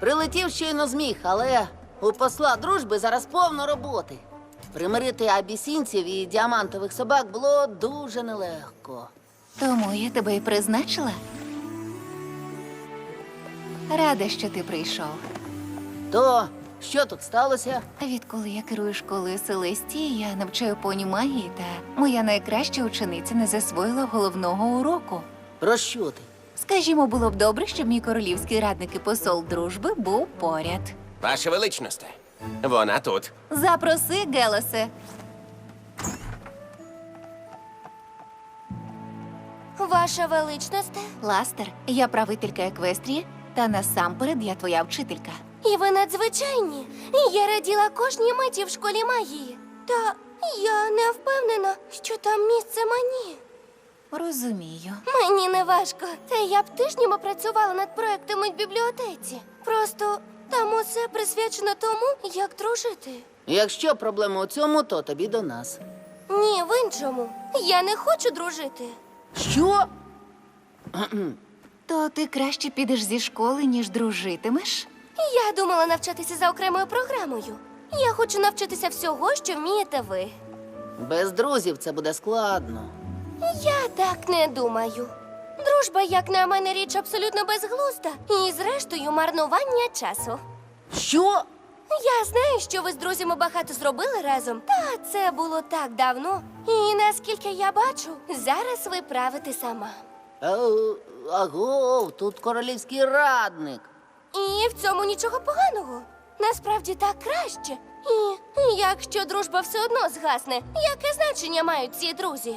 Прилетів щойно зміг, але у посла дружби зараз повно роботи. Примирити абісінців і діамантових собак було дуже нелегко. Тому я тебе і призначила. Рада, що ти прийшов. То що тут сталося? Відколи я керую школою Селестії, я навчаю поні магії, та моя найкраща учениця не засвоїла головного уроку. Про що ти? Скажімо, було б добре, щоб мій королівський радник і посол дружби був поряд. Ваше величність, вона тут. Запроси, Гелосе. Ваша величність, Ластер, я правителька Еквестрії, та насамперед я твоя вчителька. і ви надзвичайні. Я раділа кожній миті в школі магії. Та я не впевнена, що там місце мені. Розумію. Мені не важко. Та я б тижнями працювала над проектами в бібліотеці. Просто там усе присвячено тому, як дружити. Якщо проблема у цьому, то тобі до нас. Ні, в іншому. Я не хочу дружити. Що? То ти краще підеш зі школи, ніж дружитимеш? Я думала навчатися за окремою програмою. Я хочу навчитися всього, що вмієте ви. Без друзів це буде складно. Я так не думаю. Дружба, як на мене, річ абсолютно безглузда і, зрештою, марнування часу. Що? Я знаю, що ви з друзями багато зробили разом, та це було так давно. І наскільки я бачу, зараз ви правите сама. Е, Аго, тут королівський радник. І в цьому нічого поганого. Насправді так краще. І якщо дружба все одно згасне, яке значення мають ці друзі?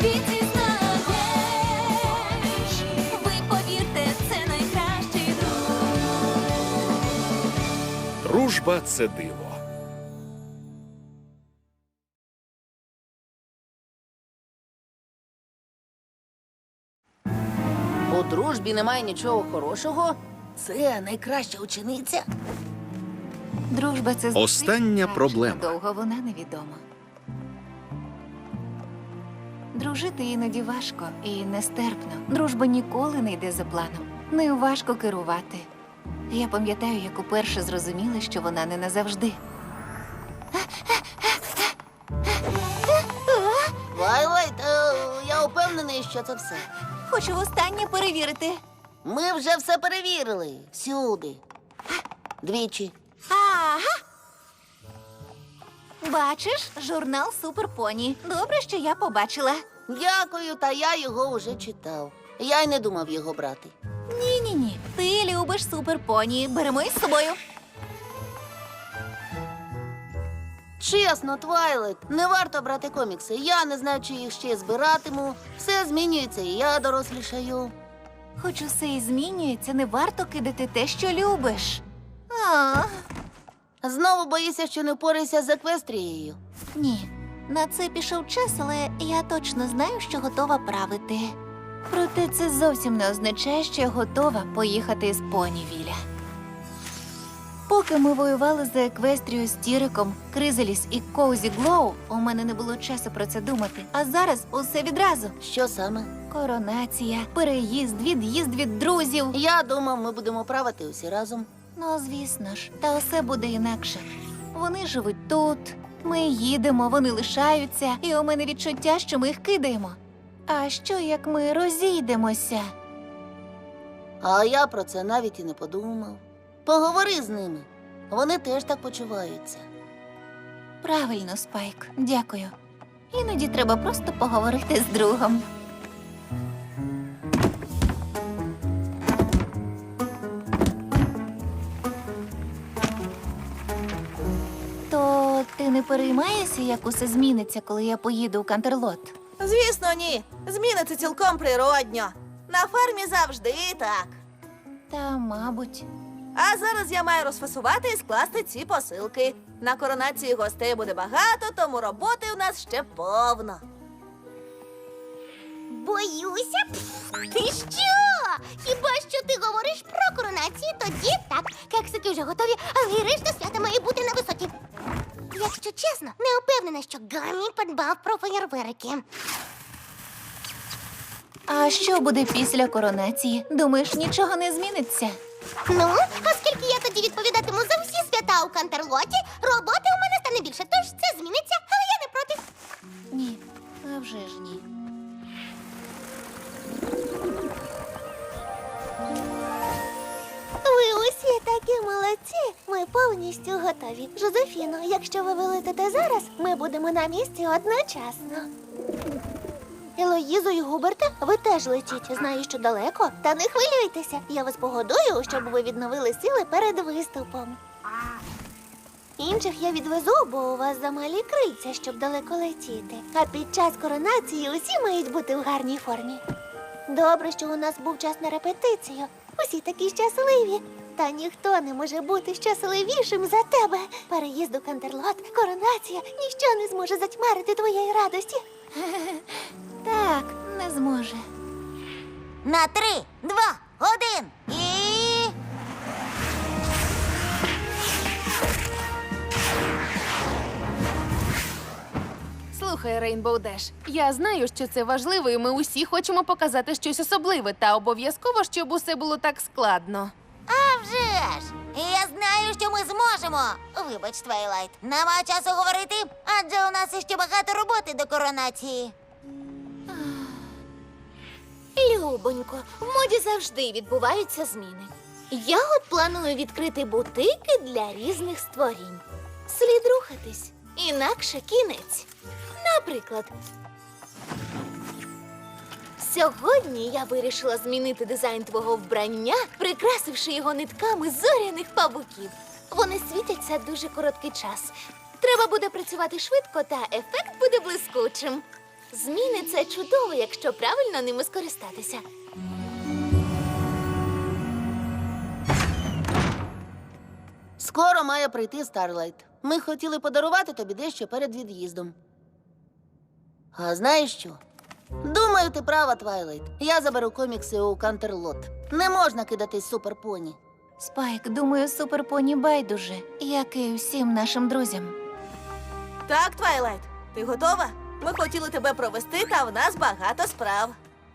світі знаєш. Ви повірте, це найкращий друг. Дружба це диво. У дружбі немає нічого хорошого. Це найкраща учениця. Дружба це Остання проблема. Довго вона невідома. Дружити іноді важко і нестерпно. Дружба ніколи не йде за планом. Нею важко керувати. Я пам'ятаю, як уперше зрозуміла, що вона не назавжди. Вайлайт, е, я упевнений, що це все. Хочу востаннє перевірити. Ми вже все перевірили. Сюди. Двічі. Ага. Бачиш, журнал Суперпоні. Добре, що я побачила. Дякую, та я його вже читав. Я й не думав його брати. Ні, ні, ні. Ти любиш суперпоні. Беремо із собою. Чесно, Твайлет, не варто брати комікси. Я не знаю, чи їх ще збиратиму. Все змінюється, і я дорослішаю. Хоч усе і змінюється, не варто кидати те, що любиш. А, Знову боюся, що не впорайся з еквестрією. ні. На це пішов час, але я точно знаю, що готова правити. Проте це зовсім не означає, що я готова поїхати з Понівіля. Поки ми воювали за Еквестрію з Тіриком, Кризеліс і Коузі Глоу, у мене не було часу про це думати. А зараз усе відразу. Що саме? Коронація, переїзд, від'їзд від друзів. Я думав, ми будемо правити усі разом. Ну, звісно ж, та усе буде інакше. Вони живуть тут, ми їдемо, вони лишаються, і у мене відчуття, що ми їх кидаємо. А що як ми розійдемося? А я про це навіть і не подумав. Поговори з ними. Вони теж так почуваються. Правильно, Спайк, дякую. Іноді треба просто поговорити з другом. Не переймаєшся, як усе зміниться, коли я поїду у Кантерлот? Звісно, ні. Зміни це цілком природньо. На фермі завжди так. Та, мабуть. А зараз я маю розфасувати і скласти ці посилки. На коронації гостей буде багато, тому роботи у нас ще повно. Боюся. Пф, Ти що? Хіба що ти говориш про коронацію, тоді так. Кексики вже готові, але і решта свята має бути на висоті. Якщо чесно, не впевнена, що Гамі подбав про феєрверки. А що буде після коронації? Думаєш, нічого не зміниться? Ну, оскільки я тоді відповідатиму за всі свята у Кантерлоті, роботи у мене стане більше, тож це зміниться, але я не проти. Ні, а вже ж ні. Такі молодці. Ми повністю готові. Жозефіно, якщо ви вилетите зараз, ми будемо на місці одночасно. Елоїзо і Губерте, ви теж летіть. Знаю, що далеко. Та не хвилюйтеся. Я вас погодую, щоб ви відновили сили перед виступом. Інших я відвезу, бо у вас замалі крильця, щоб далеко летіти. А під час коронації усі мають бути в гарній формі. Добре, що у нас був час на репетицію. Усі такі щасливі. Та ніхто не може бути щасливішим за тебе. Переїзд у Кантерлот, коронація, ніщо не зможе затьмарити твоєї радості. Так, не зможе. На три, два, один і. Слухай, Рейнбоу Деш, я знаю, що це важливо, і ми усі хочемо показати щось особливе, та обов'язково, щоб усе було так складно. А вже ж! Я знаю, що ми зможемо. Вибач, Твайлайт, нема часу говорити, адже у нас іще багато роботи до коронації. Любонько, в моді завжди відбуваються зміни. Я от планую відкрити бутики для різних створінь. Слід рухатись, інакше кінець. Наприклад, сьогодні я вирішила змінити дизайн твого вбрання, прикрасивши його нитками зоряних павуків. Вони світяться дуже короткий час. Треба буде працювати швидко, та ефект буде блискучим. Зміни це чудово, якщо правильно ними скористатися. Скоро має прийти Старлайт. Ми хотіли подарувати тобі дещо перед від'їздом. А знаєш що? Думаю, ти права, Твайлайт. Я заберу комікси у Кантерлот. Не можна кидатись суперпоні. Спайк, думаю, суперпоні байдуже, як і всім нашим друзям. Так, Твайлайт, ти готова? Ми хотіли тебе провести, та в нас багато справ.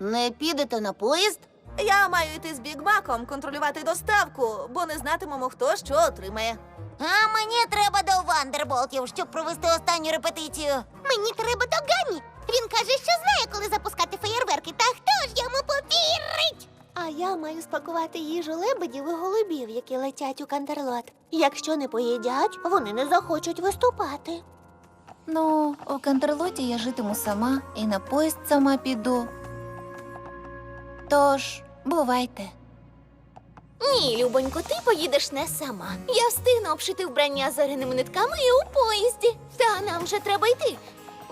Не підете на поїзд? Я маю йти з Бігмаком контролювати доставку, бо не знатимемо, хто що отримає. А мені треба до Вандерболтів, щоб провести останню репетицію. Мені треба до Гані. Він каже, що знає, коли запускати феєрверки. Та хто ж йому повірить? А я маю спакувати їжу лебедів і голубів, які летять у Кандерлот. Якщо не поїдять, вони не захочуть виступати. Ну, у Кантерлоті я житиму сама і на поїзд сама піду. Тож, бувайте. Ні, Любонько, ти поїдеш не сама. Я встигну обшити вбрання зоряними нитками і у поїзді. Та нам вже треба йти.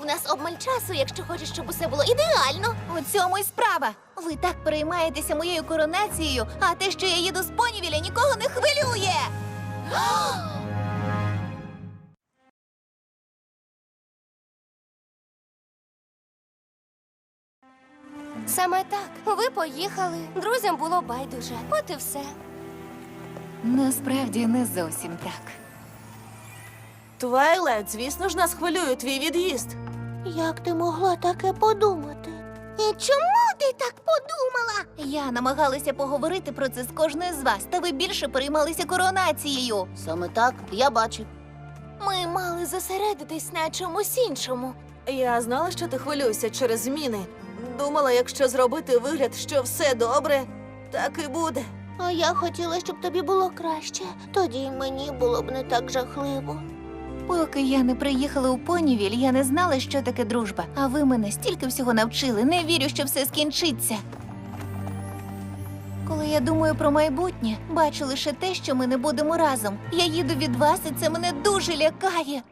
В нас обмаль часу, якщо хочеш, щоб усе було ідеально. У цьому й справа. Ви так переймаєтеся моєю коронацією, а те, що я їду з понівіля, нікого не хвилює. Саме так. Ви поїхали. Друзям було байдуже. От і все. Насправді не зовсім так. Твайлайт, звісно ж, нас хвилює твій від'їзд. Як ти могла таке подумати? І чому ти так подумала? Я намагалася поговорити про це з кожною з вас, та ви більше переймалися коронацією. Саме так, я бачу. Ми мали зосередитись на чомусь іншому. Я знала, що ти хвилюєшся через зміни. Думала, якщо зробити вигляд, що все добре, так і буде. А я хотіла, щоб тобі було краще. Тоді й мені було б не так жахливо. Поки я не приїхала у понівіль, я не знала, що таке дружба. А ви мене стільки всього навчили. Не вірю, що все скінчиться. Коли я думаю про майбутнє, бачу лише те, що ми не будемо разом. Я їду від вас, і це мене дуже лякає.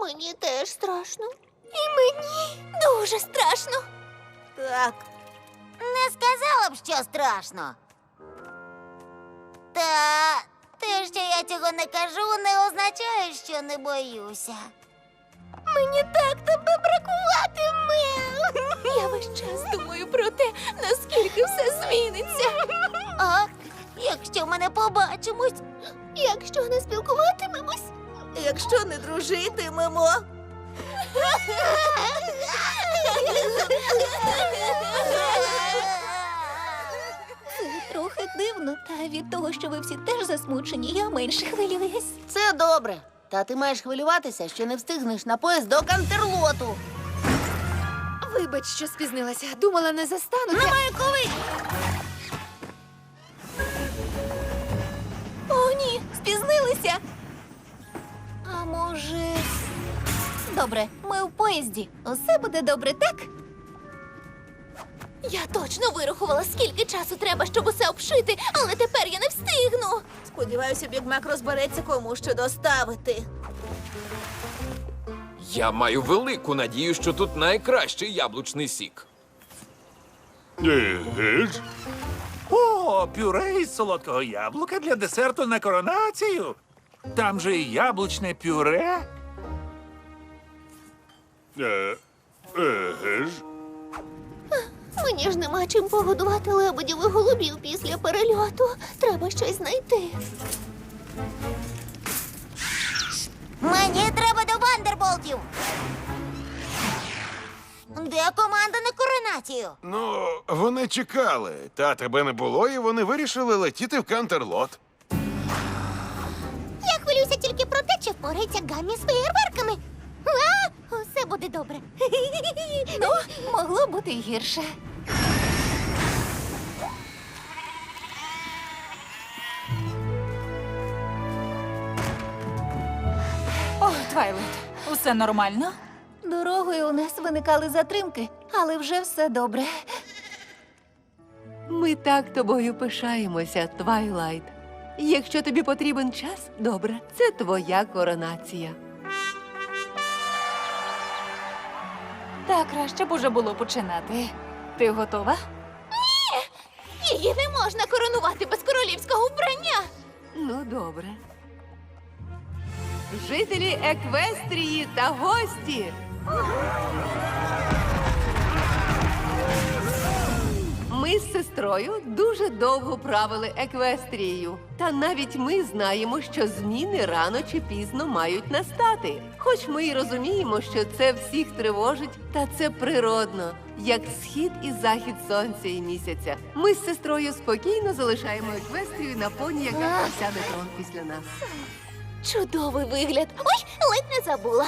Мені теж страшно. І мені дуже страшно. Так, Не сказала б, що страшно. Та Те, що я цього не кажу, не означає, що не боюся. Мені так тебе бракуватиме. Я весь час думаю про те, наскільки все зміниться. А якщо ми не побачимось, якщо не спілкуватимемось, Якщо не дружитимемо. Дивно, та від того, що ви всі теж засмучені, я менше хвилююсь. Це добре. Та ти маєш хвилюватися, що не встигнеш на поїзд до Кантерлоту. Вибач, що спізнилася. Думала, не застану. Немає коли. О, ні, спізнилися. А може. Добре, ми в поїзді. Усе буде добре, так? Я точно вирахувала, скільки часу треба, щоб усе обшити, але тепер я не встигну. Сподіваюся, Бігмак розбереться, кому що доставити. Я маю велику надію, що тут найкращий яблучний сік. О, пюре із солодкого яблука для десерту на коронацію. Там же і яблучне пюре. Е, еге ж. Мені ж нема чим погодувати лебедів і голубів після перельоту. Треба щось знайти. Мені треба до Вандерболтів. Де команда на коронацію? Ну, вони чекали, та тебе не було, і вони вирішили летіти в Кантерлот. Я хвилююся тільки про те, чи впорається Гаммі з феєрверками. Буде добре. Ну, могло бути й гірше. О, Твайлет, усе нормально? Дорогою у нас виникали затримки, але вже все добре. Ми так тобою пишаємося, Твайлайт. Якщо тобі потрібен час, добре, це твоя коронація. Та краще б уже було починати. Ти готова? Ні! Її не можна коронувати без королівського вбрання. Ну, добре. Жителі Еквестрії та гості. Ми з сестрою дуже довго правили Еквестрією. Та навіть ми знаємо, що зміни рано чи пізно мають настати. Хоч ми й розуміємо, що це всіх тривожить, та це природно, як схід і захід сонця і місяця. Ми з сестрою спокійно залишаємо Еквестрію на поні, яка посяде трон після нас. Чудовий вигляд. Ой, ледь не забула.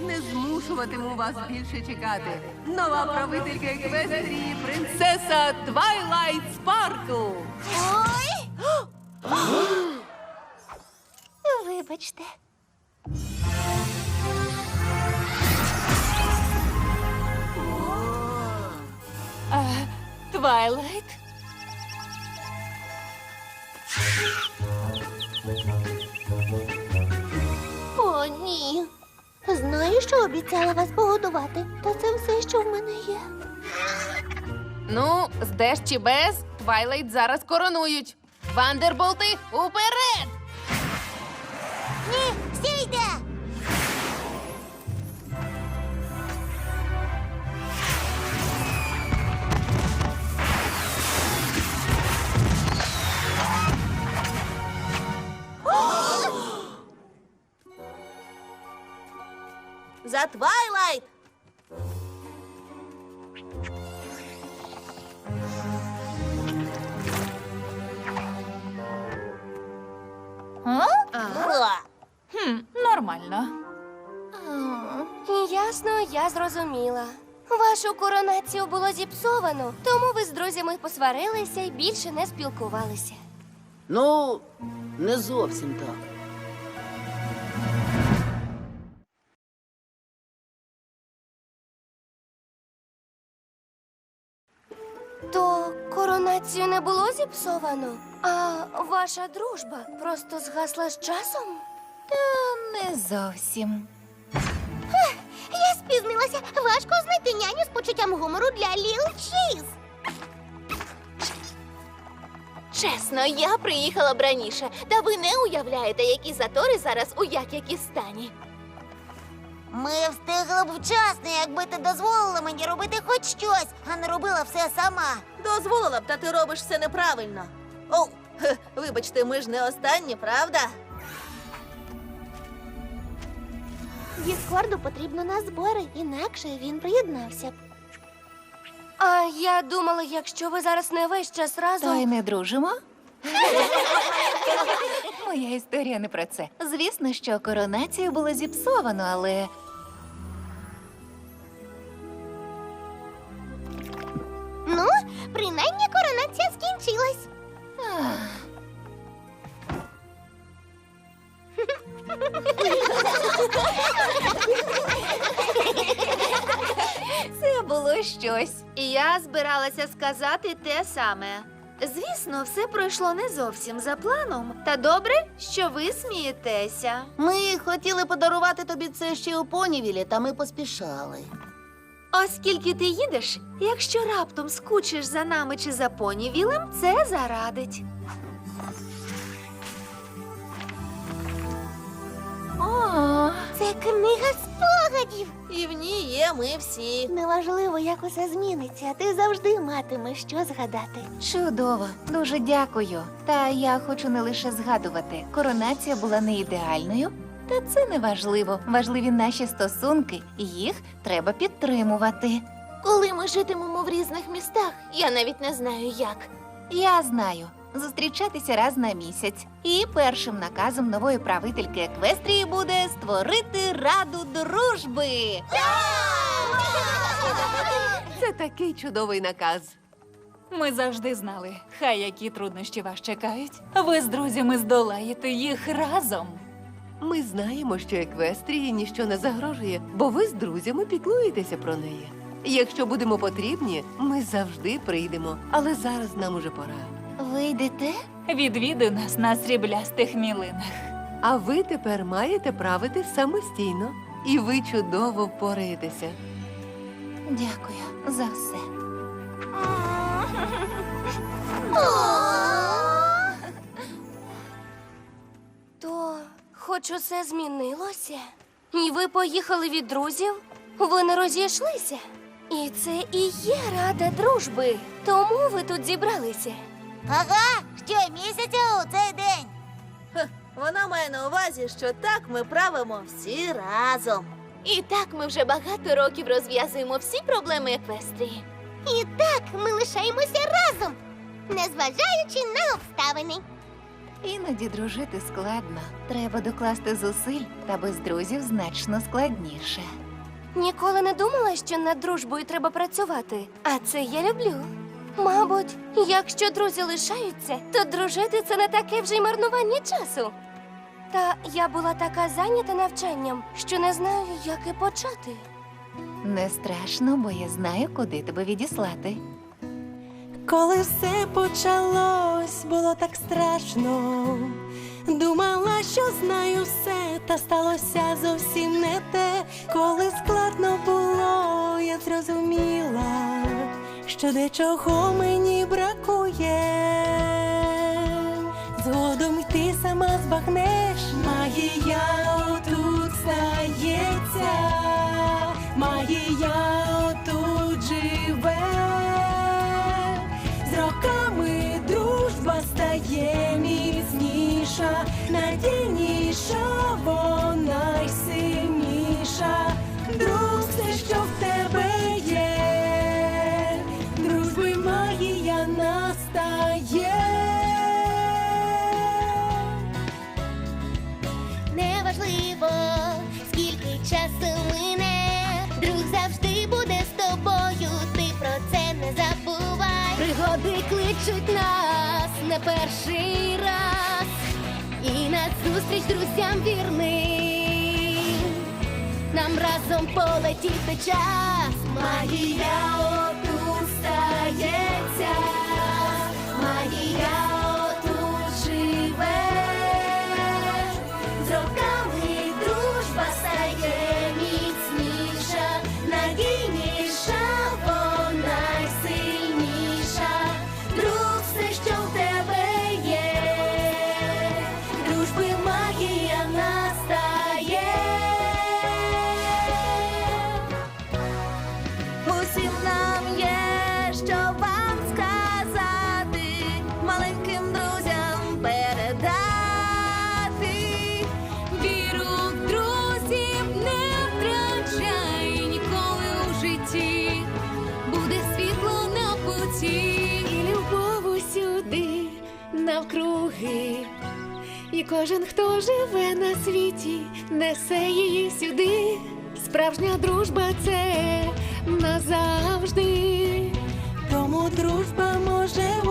Не змушуватиму вас більше чекати. Нова правителька Еквестрії, принцеса Твайлайт Спаркл. Ой! Вибачте. Твайлайт? О, ні. Знаю, що обіцяла вас погодувати, та це все, що в мене є. Ну, з деш чи без, Твайлайт зараз коронують. Вандерболти уперед! За Твайлайт! Хм, нормально. Ясно, я зрозуміла. Вашу коронацію було зіпсовано, тому ви з друзями посварилися і більше не спілкувалися. Ну, не зовсім так. Коронацію не було зіпсовано, а ваша дружба просто згасла з часом? Та не зовсім. Я спізнилася. Важко знайти няню з почуттям гумору для Ліл Чіз. Чесно, я приїхала б раніше, та ви не уявляєте, які затори зараз у Якякістані. Ми встигли б вчасно, якби ти дозволила мені робити хоч щось, а не робила все сама. Дозволила б, та ти робиш все неправильно. О, хе, вибачте, ми ж не останні, правда? Діскорду потрібно на збори, інакше він приєднався б. А я думала, якщо ви зараз не весь час разом. То й не дружимо? Моя історія не про це. Звісно, що коронацію було зіпсовано, але принаймні коронація скінчилась. це було щось. І я збиралася сказати те саме. Звісно, все пройшло не зовсім за планом. Та добре, що ви смієтеся. Ми хотіли подарувати тобі це ще у понівілі, та ми поспішали. Оскільки ти їдеш, якщо раптом скучиш за нами чи за понівілем, це зарадить. О, Це книга спогадів. І в ній є ми всі. Неважливо, як усе зміниться, ти завжди матимеш що згадати. чудово, дуже дякую. Та я хочу не лише згадувати. Коронація була не ідеальною, та це не важливо. Важливі наші стосунки, їх треба підтримувати. Коли ми житимемо в різних містах, я навіть не знаю як. Я знаю. Зустрічатися раз на місяць. І першим наказом нової правительки Еквестрії буде створити раду дружби. Це такий чудовий наказ. Ми завжди знали, хай які труднощі вас чекають. Ви з друзями здолаєте їх разом. Ми знаємо, що еквестрії ніщо не загрожує, бо ви з друзями піклуєтеся про неї. Якщо будемо потрібні, ми завжди прийдемо. Але зараз нам уже пора. Ви йдете? Відвідуй нас на сріблястих мілинах. А ви тепер маєте правити самостійно, і ви чудово впораєтеся. Дякую за все. Хоч усе змінилося, і ви поїхали від друзів, ви не розійшлися. І це і є рада дружби. Тому ви тут зібралися. Ага, щомісяця у цей день. Хе, Вона має на увазі, що так ми правимо всі разом. І так ми вже багато років розв'язуємо всі проблеми Еквестрії. І так ми лишаємося разом, незважаючи на обставини. Іноді дружити складно. Треба докласти зусиль, та без друзів значно складніше. Ніколи не думала, що над дружбою треба працювати. А це я люблю. Мабуть, якщо друзі лишаються, то дружити це не таке вже й марнування часу. Та я була така зайнята навчанням, що не знаю, як і почати. Не страшно, бо я знаю, куди тебе відіслати. Коли все почалось, було так страшно. Думала, що знаю все, та сталося зовсім не те. Коли складно було, я зрозуміла, що дечого мені бракує. Згодом ти сама збагнеш, магія отут стається, магія отут живе. Надійніша, вона й сильніша. Друг, все, що в тебе є, дружби магія настає. Неважливо, скільки часу мине, друг завжди буде з тобою, ти про це не забувай. Пригоди кличуть нас не перший на зустріч друзям вірним. Нам разом полетіти час, магія опустається, магія Кожен, хто живе на світі, несе її сюди. Справжня дружба це назавжди. Тому дружба може